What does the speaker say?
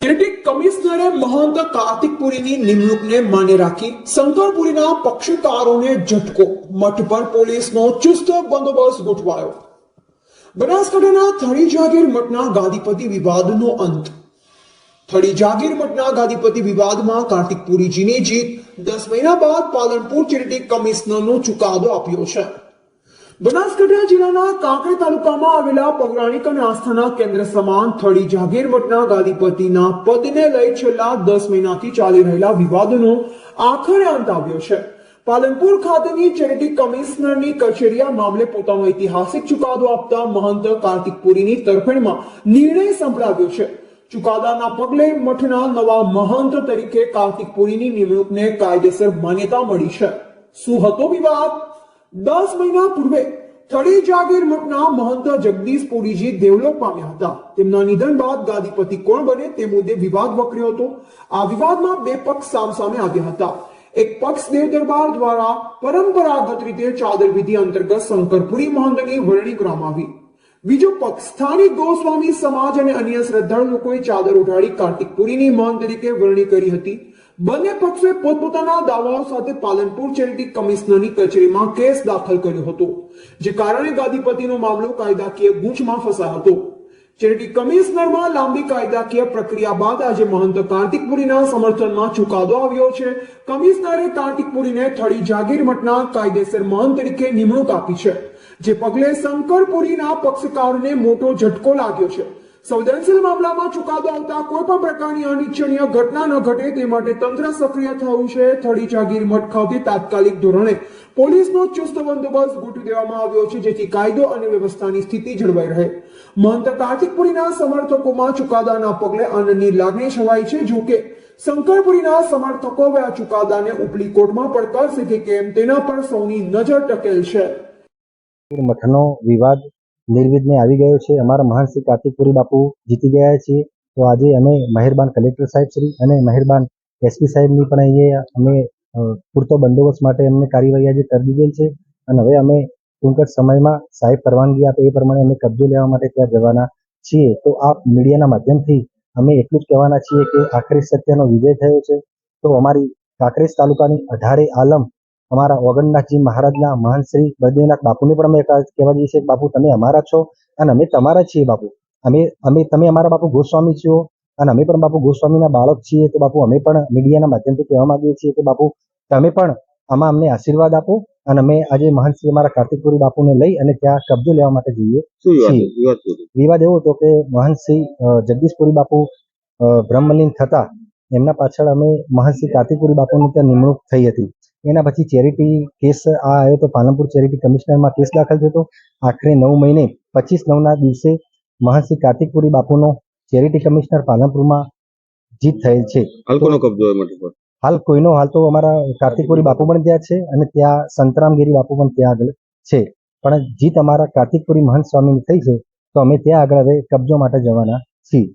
કમિશનરે મહંત કાર્તિકપુરીની નિમણૂકને માન્ય રાખી શંકરપુરીના પક્ષકારોને ઝટકો મઠ પર પોલીસનો ચુસ્ત બંદોબસ્ત ગોઠવાયો બનાસકાંઠાના થળી જાગીર મઠના ગાદીપતિ વિવાદનો અંત થળી જાગીર મઠના ગાદીપતિ વિવાદમાં કાર્તિકપુરીજીની જીત દસ મહિના બાદ પાલનપુર ચેરિટી કમિશનરનો ચુકાદો આપ્યો છે બનાસકાંઠા જિલ્લાના કાંકરે તાલુકામાં આવેલા પૌરાણિક અને આસ્થાના કેન્દ્ર સમાન થળી જાગીર મઠના ગાદીપતિના પદને લઈ છેલ્લા દસ મહિનાથી ચાલી રહેલા વિવાદનો આખરે અંત આવ્યો છે. પાલનપુર ખાતેની ચેરિટી કમિશનરની કચેરી આ મામલે પોતાનો ઐતિહાસિક ચુકાદો આપતા મહંત કાર્તિકપુરીની તરફેણમાં નિર્ણય સંભળાવ્યો છે. ચુકાદાના પગલે મઠના નવા મહંત તરીકે કાર્તિકપુરીની નિમણૂકને કાયદેસર માન્યતા મળી છે. શું હતો વિવાદ? દસ મહિના પૂર્વે થળી જાગીર મઠના મહંત જગદીશ પુરીજી દેવલોક પામ્યા હતા. તેમના નિધન બાદ ગાદીપતિ કોણ બને તે મુદ્દે વિવાદ વકર્યો હતો. આ વિવાદમાં બે પક્ષ સામસામે આવ્યા હતા. એક પક્ષ દેવ દરબાર દ્વારા પરંપરાગત રીતે ચાદર વિધિ અંતર્ગત શંકરપુરી મહંતની વરણી કરવામાં આવી. બીજો પક્ષ સ્થાનિક ગોસ્વામી સમાજ અને અન્ય શ્રદ્ધાળુ લોકોએ ચાદર ઉઠાડી કાર્તિકપુરીની મહંત તરીકે વરણી કરી હતી. બંને પક્ષોએ પોતપોતાના દાવાઓ સાથે પાલનપુર ચેરિટી કમિશનરની કચેરીમાં કેસ દાખલ કર્યો હતો, જે કારણે ગાદીપતિનો મામલો કાયદાકીય ગૂંચમાં ફસાયો હતો. ચેરિટી કમિશનરમાં લાંબી કાયદાકીય પ્રક્રિયા બાદ આજે મહંત કાર્તિકપુરીના સમર્થનમાં ચુકાદો આવ્યો છે. કમિશનરે કાર્તિકપુરીને થળી જાગીર મઠના કાયદેસર મહંત તરીકે નિમણૂક આપી છે, જે પગલે શંકરપુરીના પક્ષકારોને મોટો ઝટકો લાગ્યો છે. સંવેદનશીલ મામલામાં ચુકાદો આવતા કોઈ પણ પ્રકારની અનિચ્છનીય ઘટના ન ઘટે તે માટે તંત્ર સક્રિય થયું છે. થડી જાગીર મઠ તાત્કાલિક ધોરણે પોલીસનો ચુસ્ત બંદોબસ્ત ગોઠવી દેવામાં આવ્યો છે, જેથી કાયદો અને વ્યવસ્થાની સ્થિતિ જળવાઈ રહે. મહંત કાર્તિકપુરીના સમર્થકોમાં ચુકાદાના પગલે આનંદની લાગણી છવાઈ છે. જો કે શંકરપુરીના સમર્થકો આ ચુકાદાને ઉપલી કોર્ટમાં પડકારશે કે કેમ તેના પર સૌની નજર ટકેલ છે. મઠનો વિવાદ નિર્વિઘ્ને આવી ગયો છે. અમારા મહાન શ્રી કાર્તિકપુરી બાપુ જીતી ગયા છે. તો આજે અમે મહેરબાન કલેક્ટર સાહેબ શ્રી અને મહેરબાન એસપી સાહેબની પણ અહીંયા અમે પૂરતો બંદોબસ્ત માટે અમને કાર્યવાહી આજે કરી દીધેલ છે. અને હવે અમે ટૂંક સમયમાં સાહેબ પરવાનગી આપે એ પ્રમાણે અમે કબજો લેવા માટે ત્યાં જવાના છીએ. તો આ મીડિયાના માધ્યમથી અમે એટલું જ કહેવાના છીએ કે આખરે સત્યનો વિજય થયો છે. તો અમારી કાંકરેજ તાલુકાની અઢારે આલમ અમારા ઓગણનાથજી મહારાજના મહાન શ્રી બદ્રીનાથ બાપુને પણ અમે કહેવા જઈએ છીએ બાપુ તમે અમારા છો અને અમે તમારા છીએ બાપુ. અમે અમે તમે અમારા બાપુ ગોસ્વામી છો અને અમે પણ બાપુ ગોસ્વામીના બાળક છીએ. તો બાપુ અમે પણ મીડિયાના માધ્યમથી કહેવા માંગીએ છીએ કે બાપુ તમે પણ આમાં અમને આશીર્વાદ આપો અને અમે આજે મહાન શ્રી અમારા કાર્તિકપુરી બાપુને લઈ અને ત્યાં કબજો લેવા માટે જઈએ છીએ. વિવાદ એવો હતો કે મહાન શ્રી જગદીશપુરી બાપુ બ્રહ્મલીન થતા એમના પાછળ અમે મહંત શ્રી કાર્તિકપુરી બાપુની ત્યાં નિમણૂક થઈ હતી. એના પછી ચેરિટી કેસ આ આવ્યો તો પાલનપુર ચેરિટી કમિશનરમાં કેસ દાખલ થયો હતો. આખરે નવ મહિને પચીસ નવના દિવસે મહંત કાર્તિકપુરી બાપુનો ચેરિટી કમિશનર પાલનપુરમાં જીત થયેલ છે. હાલ કબજો હોય હાલ કોઈનો હાલ તો અમારા કાર્તિકપુરી બાપુ પણ ત્યાં છે અને ત્યાં સંતરામગીરી બાપુ પણ ત્યાં આગળ છે. પણ જીત અમારા કાર્તિકપુરી મહંત સ્વામીની થઈ છે તો અમે ત્યાં આગળ હવે કબજો માટે જવાના છીએ.